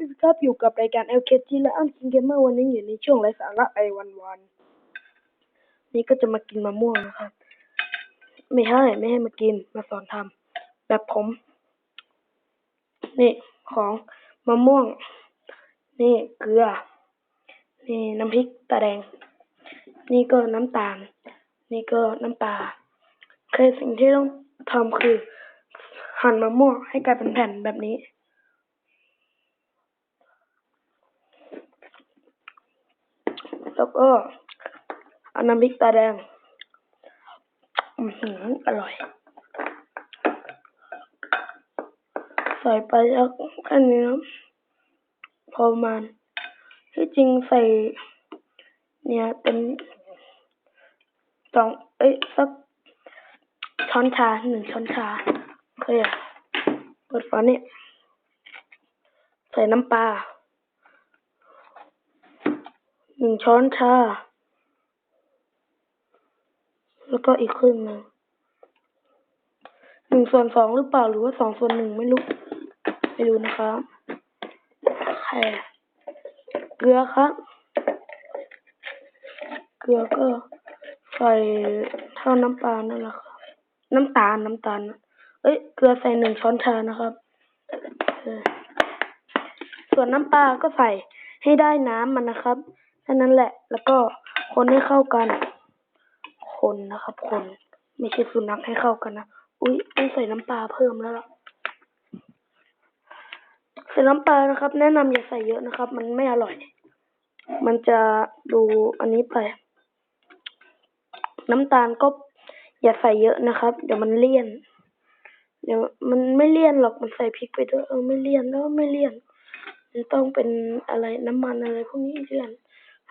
ครับอยู่กับรายการ LKT และอันคิงเกมเมอร์วันนี้อยู่ในช่วงไร้สาระไอวันวันนี่ก็จะมากินมะม่วงนะครับ ไม่ให้ไม่ให้มากินมาสอนทำแบบผม นี่ของมะม่วง นี่เกลือ นี่น้ำพริกตาแดง นี่ก็น้ำตาล นี่ก็น้ำปลาเคยสิ่งที่ต้องทำคือ หั่นมะม่วงให้กลายเป็นแผ่นแบบนี้ แล้วก็อาน้ำพริกตาแดงอือหือร่อย ใส่ไปแล้วแค่นี้นะพอมาที่จริงใส่ เนี่ยเป็นสองเอ้ยสักช้อนชาหนึ่งช้อนชาเคอะเปิดฝาเนี่ยใส่น้ำปลา หนึ่งช้อนชา แล้วก็อีกครึ่งหนึ่งหนึ่งส่วนสองหรือเปล่าหรือว่าสองส่วนหนึ่งไม่รู้ ไม่รู้นะครับแค่เกลือครับ เกลือก็ใส่เท่าน้ำปลานั่นแหละครับ น้ำตาลน้ำตาล เอ้ย เกลือใส่หนึ่งช้อนชานะครับส่วนน้ำปลาก็ใส่ให้ได้น้ำมันนะครับ แค่นั้นแหละ แล้วก็คนให้เข้ากัน คนนะครับ คน ไม่ใช่สุนัขให้เข้ากันนะ อุ้ยต้องใส่น้ำปลาเพิ่มแล้วล่ะ ใส่น้ำปลานะครับ แนะนำอย่าใส่เยอะนะครับ มันไม่อร่อย มันจะดูอันนี้ไป น้ำตาลก็อย่าใส่เยอะนะครับ เดี๋ยวมันเลี่ยน เดี๋ยวมันไม่เลี่ยนหรอก มันใส่พริกไปด้วย เออไม่เลี่ยนแล้วไม่เลี่ยน มันต้องเป็นอะไรน้ำมันอะไรพวกนี้เลี่ยน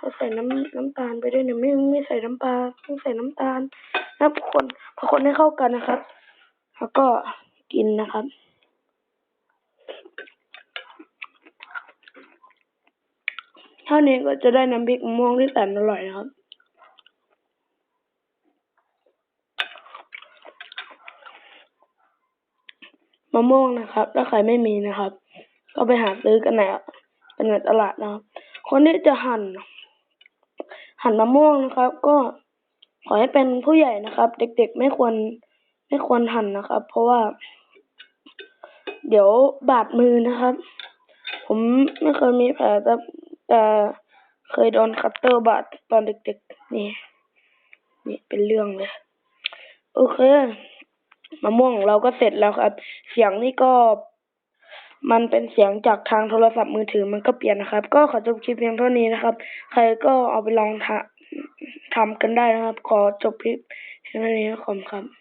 ถ้าใส่น้ำน้ำตาลไปด้วยเนี่ยไม่ไม่ใส่น้ำปลาต้องใส่น้ำตาลนะคนพอคนให้เข้ากันนะครับ แล้วก็กินนะครับเท่านี้ก็จะได้น้ำพริกมะม่วงที่แสนอร่อยนะครับมะม่วงนะครับ ถ้าใครไม่มีนะครับ ก็ไปหาซื้อกันในกันในตลาดนะครับ คนที่จะหั่น หั่นมะม่วงนะครับ ก็ขอให้เป็นผู้ใหญ่นะครับ เด็กๆไม่ควรไม่ควรหั่นนะครับ เพราะว่า เดี๋ยวบาดมือนะครับ ผมไม่เคยมีแผลแต่แต่เคยโดนคัตเตอร์บาดตอนเด็กๆ นี่ นี่เป็นเรื่องเลย โอเคมะม่วงของเราก็เสร็จแล้วครับ เสียงนี่ก็ มันเป็นเสียงจากทางโทรศัพท์มือถือมันก็เปลี่ยนนะครับ ก็ขอจบคลิปเพียงเท่านี้นะครับ ใครก็เอาไปลองทำทำกันได้นะครับ ขอจบคลิปเพียงเท่านี้ขอบคุณครับ